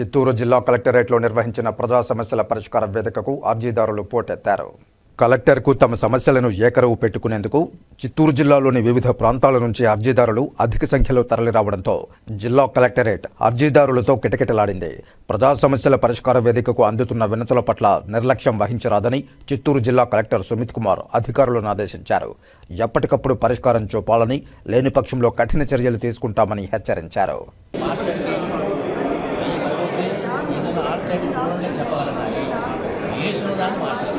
చిత్తూరు జిల్లా కలెక్టరేట్లో నిర్వహించిన ప్రజా సమస్యల పరిష్కార వేదికకు అర్జీదారులు పోటెత్తారు. కలెక్టర్కు తమ సమస్యలను ఏకరవు పెట్టుకునేందుకు చిత్తూరు జిల్లాలోని వివిధ ప్రాంతాల నుంచి అర్జీదారులు అధిక సంఖ్యలో తరలిరావడంతో జిల్లా కలెక్టరేట్ అర్జీదారులతో కిటకిటలాడింది. ప్రజా సమస్యల పరిష్కార వేదికకు అందుతున్న వినతుల పట్ల నిర్లక్ష్యం వహించరాదని చిత్తూరు జిల్లా కలెక్టర్ సుమిత్ కుమార్ అధికారులను ఆదేశించారు. ఎప్పటికప్పుడు పరిష్కారం చూపాలని లేని పక్షంలో కఠిన చర్యలు తీసుకుంటామని హెచ్చరించారు. ఆల్టర్నేటివ్ చూడండి వేసిన దాన్ని మార్చాలి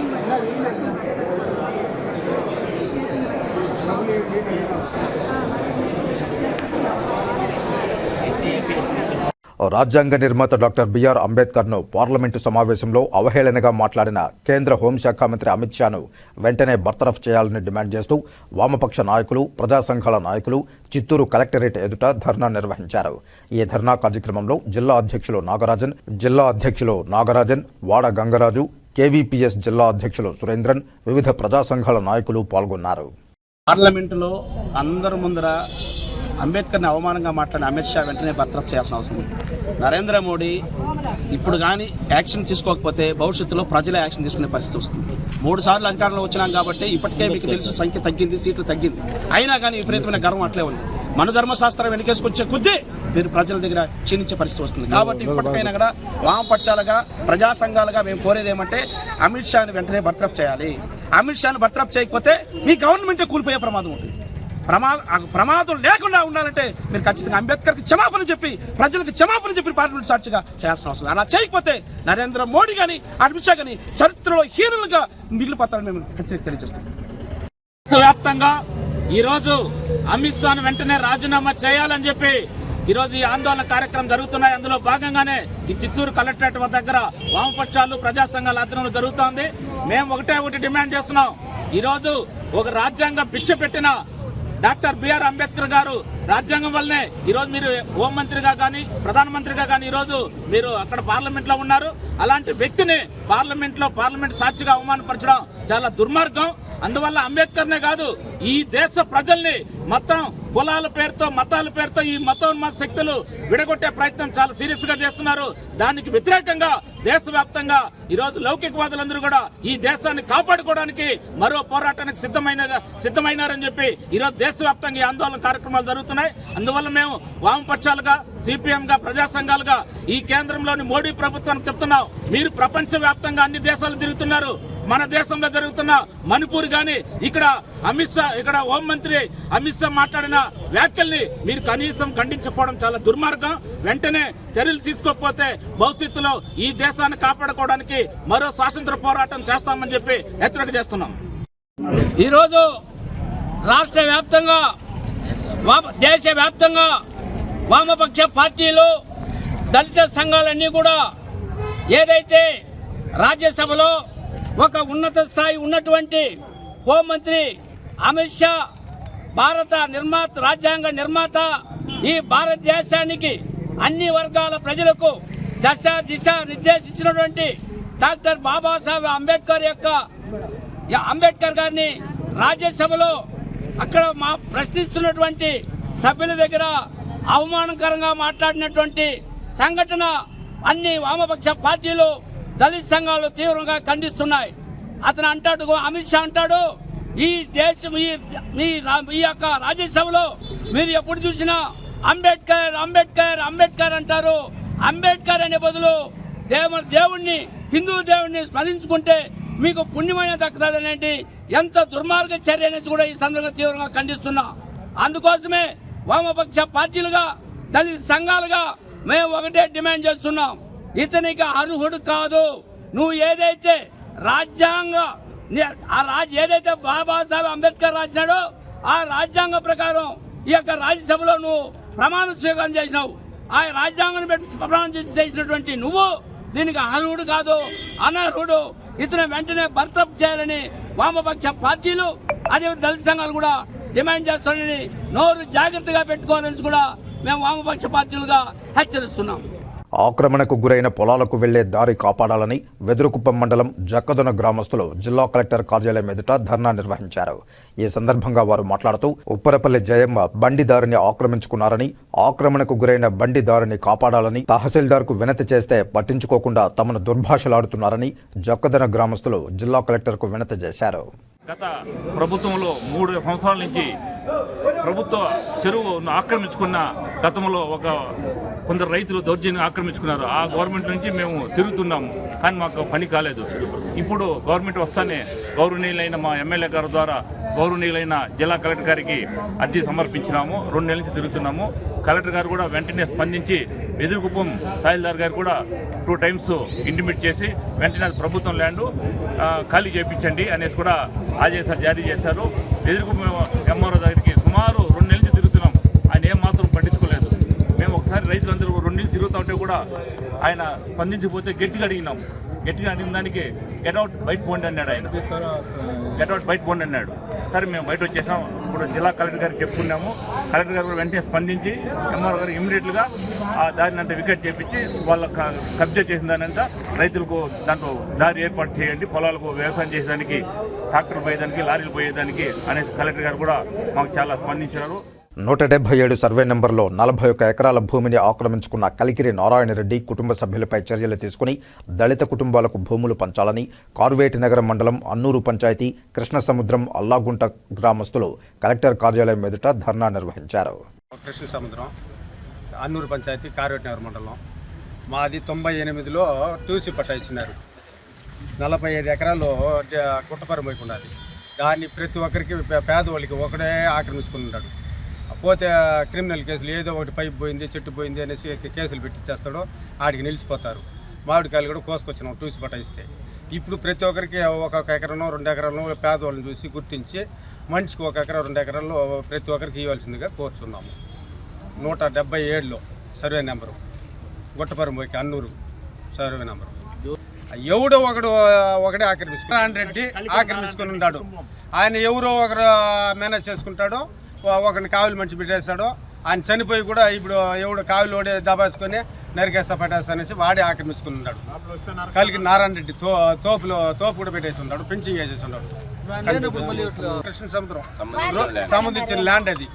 రాజ్యాంగ నిర్మాత డాక్టర్ బిఆర్ అంబేద్కర్ను పార్లమెంటు సమావేశంలో అవహేళనగా మాట్లాడిన కేంద్ర హోంశాఖ మంత్రి అమిత్ షాను వెంటనే బర్తరఫ్ చేయాలని డిమాండ్ చేస్తూ వామపక్ష నాయకులు ప్రజా సంఘాల నాయకులు చిత్తూరు కలెక్టరేట్ ఎదుట ధర్నా నిర్వహించారు. ఈ ధర్నా కార్యక్రమంలో జిల్లా అధ్యక్షులు నాగరాజన్ జిల్లా అధ్యక్షులు నాగరాజన్ వాడ గంగరాజు కేవీపీఎస్ జిల్లా అధ్యక్షులు సురేంద్రన్ వివిధ ప్రజా సంఘాల నాయకులు పాల్గొన్నారు. పార్లమెంటులో అందరి ముందర అంబేద్కర్ని అవమానంగా మాట్లాడిన అమిత్ షా వెంటనే బర్తరఫ్ చేయాల్సిన అవసరం ఉంది. నరేంద్ర మోడీ ఇప్పుడు కానీ యాక్షన్ తీసుకోకపోతే భవిష్యత్తులో ప్రజలే యాక్షన్ తీసుకునే పరిస్థితి వస్తుంది. మూడు సార్లు అధికారంలో వచ్చినాం కాబట్టి ఇప్పటికే మీకు తెలుసు సంఖ్య తగ్గింది సీట్లు తగ్గింది. అయినా కానీ విపరీతమైన గర్వం అట్లే ఉంది. మన ధర్మశాస్త్రం వెనకేసుకొచ్చే కొద్దీ మీరు ప్రజల దగ్గర క్షీణించే పరిస్థితి వస్తుంది. కాబట్టి ఇప్పటికైనా కూడా వామపక్షాలుగా ప్రజా సంఘాలుగా మేము కోరేది ఏమంటే అమిత్ షాని వెంటనే బర్తరఫ్ చేయాలి. అమిత్ షాని బర్తరఫ్ చేయకపోతే మీ గవర్నమెంటే కూలిపోయే ప్రమాదం ఉంటుంది. ప్రమాద ప్రమాదం లేకుండా ఉండాలంటే మీరు ఖచ్చితంగా అంబేద్కర్కి క్షమాపణ చెప్పి ప్రజలకు క్షమాపణ చెప్పి పార్లమెంట్ సాక్షిగా చేయాల్సిన అవసరం అలా చేయకపోతే నరేంద్ర మోడీ కానీ అమిత్ షా కానీ చరిత్రలో హీనులుగా మిగిలిపోతారని మేము ఖచ్చితంగా తెలియజేస్తాం. దేశవ్యాప్తంగా ఈరోజు అమిత్ షాను వెంటనే రాజీనామా చేయాలని చెప్పి ఈరోజు ఈ ఆందోళన కార్యక్రమం జరుగుతున్నాయి. అందులో భాగంగానే ఈ చిత్తూరు కలెక్టరేట్ దగ్గర వామపక్షాలు ప్రజా సంఘాల ఆధ్వర్యంలో జరుగుతోంది. మేము ఒకటే ఒకటి డిమాండ్ చేస్తున్నాం. ఈరోజు ఒక రాజ్యాంగ భిక్ష పెట్టిన డాక్టర్ బిఆర్ అంబేద్కర్ గారు రాజ్యాంగం వల్లనే ఈరోజు మీరు హోంమంత్రిగా కానీ ప్రధానమంత్రిగా కానీ ఈరోజు మీరు అక్కడ పార్లమెంట్లో ఉన్నారు. అలాంటి వ్యక్తిని పార్లమెంట్లో పార్లమెంట్ సాక్షిగా అవమానపరచడం చాలా దుర్మార్గం. అందువల్ల అంబేద్కర్నే కాదు ఈ దేశ ప్రజల్ని మొత్తం కులాల పేరుతో మతాల పేరుతో ఈ మతోన్మత శక్తులు విడగొట్టే ప్రయత్నం చాలా సీరియస్గా చేస్తున్నారు. దానికి వ్యతిరేకంగా దేశవ్యాప్తంగా ఈ రోజు లౌకికవాదులందరూ కూడా ఈ దేశాన్ని కాపాడుకోవడానికి మరో పోరాటానికి సిద్ధమైన సిద్ధమైనారని చెప్పి ఈరోజు దేశవ్యాప్తంగా ఈ ఆందోళన కార్యక్రమాలు జరుగుతున్నాయి. అందువల్ల మేము వామపక్షాలుగా సిపిఎం గా ప్రజా సంఘాలుగా ఈ కేంద్రంలోని మోడీ ప్రభుత్వానికి చెప్తున్నాం. మీరు ప్రపంచవ్యాప్తంగా అన్ని దేశాలు తిరుగుతున్నారు. మన దేశంలో జరుగుతున్న మణిపూర్ గాని ఇక్కడ అమిత్ షా ఇక్కడ హోంమంత్రి అమిత్ షా మాట్లాడిన వ్యాఖ్యల్ని మీరు కనీసం ఖండించకపోవడం చాలా దుర్మార్గం. వెంటనే చర్యలు తీసుకోకపోతే భవిష్యత్తులో ఈ దేశాన్ని కాపాడుకోవడానికి మరో స్వాతంత్ర పోరాటం చేస్తామని చెప్పి హెచ్చరిక చేస్తున్నాం. ఈరోజు రాష్ట్ర వ్యాప్తంగా దేశ వ్యాప్తంగా వామపక్ష పార్టీలు దళిత సంఘాలన్నీ కూడా ఏదైతే రాజ్యసభలో ఒక ఉన్నత స్థాయి ఉన్నటువంటి హోంమంత్రి అమిత్ షా భారత నిర్మాత రాజ్యాంగ నిర్మాత ఈ భారతదేశానికి అన్ని వర్గాల ప్రజలకు దశ దిశ నిర్దేశించినటువంటి డాక్టర్ బాబాసాహెబ్ అంబేద్కర్ యొక్క అంబేద్కర్ గారిని రాజ్యసభలో అక్కడ మా ప్రశ్నిస్తున్నటువంటి సభ్యుల దగ్గర అవమానకరంగా మాట్లాడినటువంటి సంఘటన అన్ని వామపక్ష పార్టీలు దళిత సంఘాలు తీవ్రంగా ఖండిస్తున్నాయి. అతను అంటాడు అమిత్ షా అంటాడు ఈ దేశం ఈ మీ రా- ఈ యొక్క రాజ్యసభలో మీరు ఎప్పుడు చూసినా అంబేద్కర్ అంబేద్కర్ అంబేద్కర్ అంటారు. అంబేద్కర్ అనే బదులు దేవ దేవుణ్ణి హిందూ దేవుణ్ణి స్మరించుకుంటే మీకు పుణ్యమైన దక్కుతుందనేది ఎంత దుర్మార్గ చర్య అనేది కూడా ఈ సందర్భంగా తీవ్రంగా ఖండిస్తున్నా. అందుకోసమే వామపక్ష పార్టీలుగా దళిత సంఘాలుగా మేము ఒకటే డిమాండ్ చేస్తున్నాం. ఇతనికి అర్హుడు కాదు. నువ్వు ఏదైతే రాజ్యాంగ ఆ రాజ్ ఏదైతే బాబాసాహెబ్ అంబేద్కర్ రాసినాడో ఆ రాజ్యాంగ ప్రకారం ఈ యొక్క రాజ్యసభలో నువ్వు ప్రమాణ స్వీకారం చేసినావు. ఆ రాజ్యాంగం పెట్టి ప్రమాణం చేసినటువంటి నువ్వు దీనికి అర్హుడు కాదు. అనర్హుడు. ఇతను వెంటనే బర్తప్ చేయాలని వామపక్ష పార్టీలు అదే దళిత సంఘాలు కూడా డిమాండ్ చేస్తారని నోరు జాగ్రత్తగా పెట్టుకోవాలని కూడా మేము వామపక్ష పార్టీలుగా హెచ్చరిస్తున్నాం. ఆక్రమణకు గురైన పొలాలకు వెళ్ళే దారి కాపాడాలని వెదురుకుప్పం మండలం జక్కదొన గ్రామస్తులు జిల్లా కలెక్టర్ కార్యాలయం ఎదుట ధర్నా నిర్వహించారు. ఈ సందర్భంగా వారు మాట్లాడుతూ ఉప్పరపల్లి జయమ్మ బండి దారిని ఆక్రమించుకున్నారని ఆక్రమణకు గురైన బండి దారిని కాపాడాలని తహసీల్దార్కు వినతి చేస్తే పట్టించుకోకుండా తమను దుర్భాషలాడుతున్నారని జక్కదొన గ్రామస్తులు జిల్లా కలెక్టర్కు వినతి చేశారు. గత ప్రభుత్వంలో మూడు సంవత్సరాల నుంచి ప్రభుత్వ చెరువును ఆక్రమించుకున్న గతంలో ఒక కొందరు రైతులు దౌర్జన్యం ఆక్రమించుకున్నారు. ఆ గవర్నమెంట్ నుంచి మేము తిరుగుతున్నాము కానీ మాకు పని కాలేదు. ఇప్పుడు గవర్నమెంట్ వస్తానే గౌరవనీయులైన మా ఎమ్మెల్యే గారి ద్వారా గౌరవనీయులైన జిల్లా కలెక్టర్ గారికి అర్జీ సమర్పించినాము. రెండు నెలల నుంచి తిరుగుతున్నాము. కలెక్టర్ గారు కూడా వెంటనే స్పందించి ఎదురుకుప్పం తహసీల్దార్ గారు కూడా టూ టైమ్స్ ఇంటిమేట్ చేసి వెంటనే అది ప్రభుత్వం ల్యాండ్ ఖాళీ చేయించండి అనేసి కూడా ఆదేశాలు జారీ చేశారు. ఎదురుకుప్పం ఎంఆర్ఓ దగ్గర సుమారు రెండు నెలల నుంచి తిరుగుతున్నాం ఆయన ఏం మాత్రం పట్టించుకోలేదు మేము ఒకసారి రైతులందరూ రెండు తిరుగుతూ ఉంటే కూడా ఆయన స్పందించిపోతే గట్టిగా అడిగినాం. గట్టిగా అడిగిన దానికి గెట్అవుట్ బయట పోండి అన్నాడు ఆయన. గెట్అవుట్ బయట పోండి అన్నాడు. సరే మేము బయట వచ్చేసాం. ఇప్పుడు జిల్లా కలెక్టర్ గారికి చెప్పుకున్నాము. కలెక్టర్ గారు కూడా వెంటనే స్పందించి ఎంఆర్ గారు ఇమీడియట్గా ఆ దారిని అంతా వికెట్ చేపించి వాళ్ళ కబ్జా చేసిన దాని అంతా రైతులకు దాంట్లో దారి ఏర్పాటు చేయండి. పొలాలకు వ్యవసాయం చేసేదానికి ట్రాక్టర్ పోయేదానికి లారీలు పోయేదానికి అనేసి కలెక్టర్ గారు కూడా మాకు చాలా స్పందించారు. నూట డెబ్బై ఏడు సర్వే నెంబర్లో నలభై ఒక్క ఎకరాల భూమిని ఆక్రమించుకున్న కలికిరి నారాయణరెడ్డి కుటుంబ సభ్యులపై చర్యలు తీసుకుని దళిత కుటుంబాలకు భూములు పంచాలని కార్వేటి నగరం మండలం అన్నూరు పంచాయతీ కృష్ణసముద్రం అల్లాగుంట గ్రామస్తులు కలెక్టర్ కార్యాలయం ఎదుట ధర్నా నిర్వహించారు. కృష్ణ సముద్రం అన్నూరు పంచాయతీ కారేటినగర్ మండలం. మాది తొంభై ఎనిమిదిలో టూసీ పట్టా ఇచ్చినారు. నలభై ఐదు ఎకరాలు డ- ఉన్నది దాన్ని ప్రతి ఒక్కరికి పేదవాళ్ళకి ఒకడే ఆక్రమించుకుని ఉన్నాడు. పోతే క్రిమినల్ కేసులు ఏదో ఒకటి పైపు పోయింది చెట్టు పోయింది అనేసి కేసులు పెట్టించేస్తాడో ఆడికి నిలిచిపోతారు. మామిడికాయలు కూడా కోసుకొచ్చినాం టూసి పట్టా ఇస్తే. ఇప్పుడు ప్రతి ఒక్కరికి ఒక్కొక్క ఎకరం రెండు ఎకరాలను పేదవాళ్ళని చూసి గుర్తించి మనిషికి ఒక ఎకరం రెండు ఎకరాలు ప్రతి ఒక్కరికి ఇవ్వాల్సిందిగా కోరుతున్నాము నూట డెబ్బై ఏడులో సర్వే నెంబరు. గుట్టపరం పోయి అన్నూరు సర్వే నెంబరు. ఎవడో ఒకడు ఒకడే ఆక్రమించుకున్నాడు రెడ్డి ఆక్రమించుకుని ఉన్నాడు ఆయన ఎవరో ఒకరు మేనేజ్ చేసుకుంటాడో ఒకరిని కావులు మనిషి పెట్టేస్తాడో ఆయన చనిపోయి కూడా ఇప్పుడు ఎవడు కావులు ఓడే దబాసుకొని నరికేస్తా పట్టేస్తా అనేసి వాడే ఆక్రమించుకుని ఉన్నాడు. కలిగి నారాయణ రెడ్డి తో తోపులో తోపు కూడా పెట్టేసి ఉన్నాడు పెంచింగ్ వేసేసి ఉన్నాడు. కృష్ణ సముద్రం. సంబంధించిన ల్యాండ్. అది.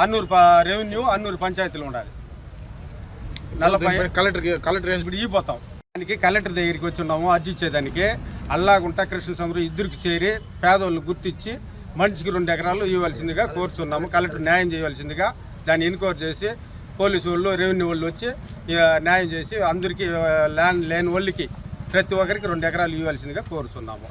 అన్నూరు ప- రెవెన్యూ అన్నూరు పంచాయతీలో ఉండాలి. నలభై కలెక్టర్ కలెక్టర్ ఇప్పుడు ఇవ్వబోతాం దానికి కలెక్టర్ దగ్గరికి వచ్చి ఉన్నాము అర్జీ ఇచ్చేదానికి. అల్లాగుంట కృష్ణ సముద్రం ఇద్దరికి చేరి పేదోళ్ళని గుర్తించి మనిషికి రెండు ఎకరాలు ఇవ్వాల్సిందిగా కోరుచున్నాము. కలెక్టర్ న్యాయం చేయవలసిందిగా దాన్ని ఎన్క్వైరీ చేసి పోలీసు వాళ్ళు రెవెన్యూ వాళ్ళు వచ్చి న్యాయం చేసి అందరికీ ల్యాండ్ లేని వాళ్ళకి ప్రతి ఒక్కరికి రెండు ఎకరాలు ఇవ్వాల్సిందిగా కోరుతున్నాము